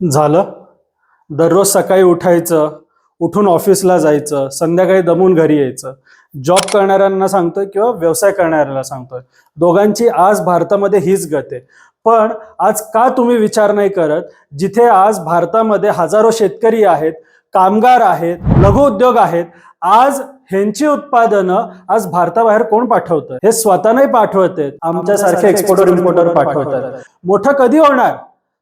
झालं. दररोज सकाळी उठायचं उठून ऑफिसला जायचं संध्याकाळी दमून घरी यायचं. जॉब करणाऱ्यांना सांगतोय किंवा व्यवसाय करणाऱ्याला सांगतोय. दोघांची आज भारतामध्ये हीच गत आहे. पण आज का तुम्ही विचार नाही करत? जिथे आज भारतामध्ये हजारो शेतकरी आहेत कामगार आहेत लघुउद्योग आहेत आज ह्यांची उत्पादनं आज भारताबाहेर कोण पाठवतं? हे स्वतः नाही पाठवत आहेत. आमच्यासारखे एक्सपोर्टर इम्पोर्टर पाठवतात. मोठं कधी होणार?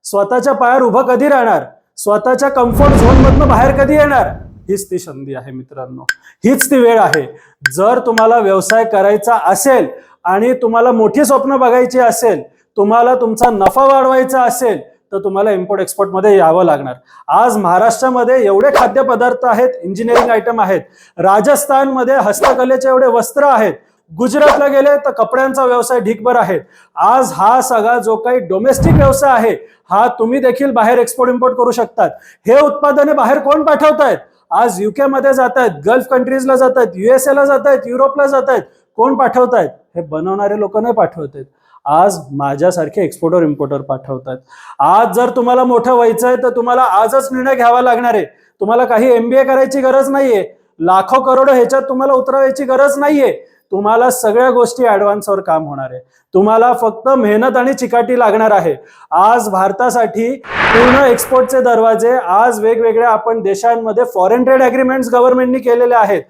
स्वतःच्या पायावर उभं कधी राहणार? स्वतःच्या कम्फर्ट झोन मधनं बाहेर कधी येणार? हीच ती संधी आहे मित्रांनो. हीच ती वेळ आहे. जर तुम्हाला व्यवसाय करायचा असेल आणि तुम्हाला मोठी स्वप्न बघायची असेल तुम्हाला तुमचा नफा वाढवायचा असेल तर तुम्हाला इम्पोर्ट एक्सपोर्टमध्ये यावं लागणार. आज महाराष्ट्रामध्ये एवढे खाद्यपदार्थ आहेत इंजिनिअरिंग आयटम आहेत. राजस्थानमध्ये हस्तकलेचे एवढे वस्त्र आहेत. गुजरातला गेले तर कपड्यांचा व्यवसाय ढिकभर आहे. आज हा सगळा जो काही डोमेस्टिक व्यवसाय आहे हा तुम्ही देखील बाहेर एक्सपोर्ट इम्पोर्ट करू शकतात. हे उत्पादने बाहेर कोण पाठवतायत? आज युके मध्ये जात आहेत गल्फ कंट्रीजला जात आहेत युएसए ला जात आहेत युरोपला जात आहेत कोण पाठवतायत? हे बनवणारे लोक नाही पाठवत आहेत आज माझ्यासारखे एक्सपोर्टर इम्पोर्टर पाठवतात आज जर तुम्हाला मोठं व्हायचं आहे तर तुम्हाला आजच निर्णय घ्यावा लागणार आहे. तुम्हाला काही एमबीए करायची गरज नाहीये. लाखो करोडो ह्याच्यात तुम्हाला उतरवायची गरज नाहीये. तुम्हाला सगळ्या गोष्टी ऍडव्हान्सवर काम होणार आहे. तुम्हाला फक्त मेहनत आणि चिकाटी लागणार आहे. आज भारतासाठी पूर्ण एक्सपोर्टचे दरवाजे आज वेगवेगळ्या आपण देशांमध्ये फॉरेन ट्रेड अग्रीमेंट्स गव्हर्नमेंटनी केलेले आहेत.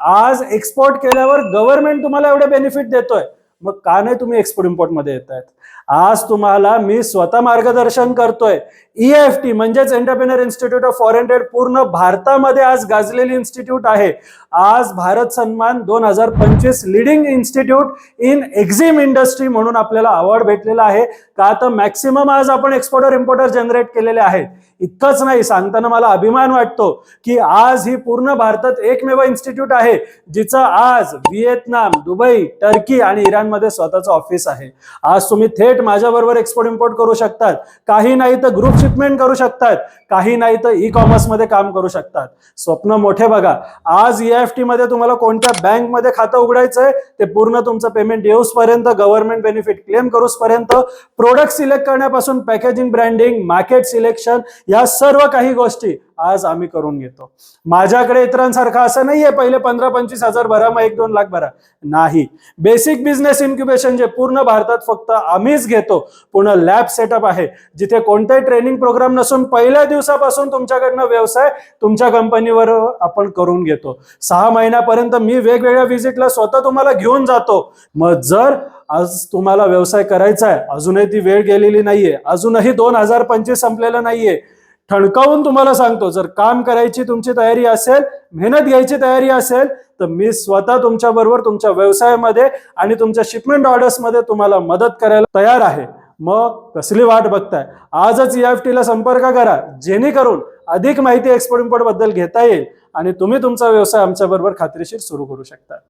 आज एक्सपोर्ट केल्यावर गव्हर्नमेंट तुम्हाला एवढे बेनिफिट देतोय. मग का नाही तुम्ही एक्सपोर्ट इम्पोर्टमध्ये येत आहेत आज तुम्हाला मी स्वतः मार्गदर्शन करतोय. एफ टी म्हणजेच entrepreneur institute of foreign trade पूर्ण भारतामध्ये आज गाजलेली इन्स्टिट्यूट आहे. आज भारत सन्मान दोन हजार पंचवीस leading institute in EXIM industry म्हणून आपल्याला अवॉर्ड भेटलेला आहे. का तर मॅक्सिमम आज आपण एक्सपोर्टर इम्पोर्टर जनरेट केलेले आहेत. इतकंच नाही सांगताना मला अभिमान वाटतो की आज ही पूर्ण भारतात एकमेव इन्स्टिट्यूट आहे जिचं आज व्हिएतनाम दुबई टर्की आणि इराण इराणमध्ये स्वतःचं ऑफिस आहे. आज तुम्ही थेट माझ्याबरोबर एक्सपोर्ट इम्पोर्ट करू शकतात. काही नाही तर ग्रुप शिपमेंट करू शकतात. काही नाही तर ई कॉमर्समध्ये काम करू शकतात. स्वप्न मोठे बघा. आज एफ टी मध्ये तुम्हाला कोणत्या बँकमध्ये खातं उघडायचंय ते पूर्ण तुमचं पेमेंट येऊसपर्यंत गव्हर्नमेंट बेनिफिट क्लेम करूसपर्यंत प्रोडक्ट सिलेक्ट करण्यापासून पॅकेजिंग ब्रँडिंग मार्केट सिलेक्शन या सर्व काही गोष्टी आज आम्ही करून घेतो. माझ्याकडे इतरांसारखं असं नाहीये पहिले पंधरा पंचवीस हजार भरा मग एक दोन लाख भरा. नाही. बेसिक बिझनेस इन्क्युबेशन जे पूर्ण भारतात फक्त आम्हीच घेतो. पूर्ण लॅब सेटअप आहे. जिथे कोणताही ट्रेनिंग प्रोग्राम नसून पहिल्या दिवसापासून तुमच्याकडनं व्यवसाय तुमच्या कंपनीवर आपण करून घेतो. सहा महिन्यापर्यंत मी वेगवेगळ्या व्हिजिटला स्वतः तुम्हाला घेऊन जातो. मग जर आज तुम्हाला व्यवसाय करायचा आहे अजूनही ती वेळ गेलेली नाहीये अजूनही दोन हजार पंचवीस संपलेलं नाहीये ठणकावून तुम्हाला सांगतो जर काम करायची तुमची तयारी असेल मेहनत घ्यायची तयारी असेल तर मी स्वतः तुमच्या बरोबर तुमच्या व्यवसायामध्ये आणि तुमच्या शिपमेंट ऑर्डर्समध्ये तुम्हाला मदत करायला तयार आहे. मग कसली वाट बघताय? आजच एफ टीला संपर्क करा जेणेकरून अधिक माहिती एक्सपोर्ट इम्पोर्टबद्दल घेता येईल आणि तुम्ही तुमचा व्यवसाय आमच्या बरोबर खात्रीशीर सुरू करू शकता.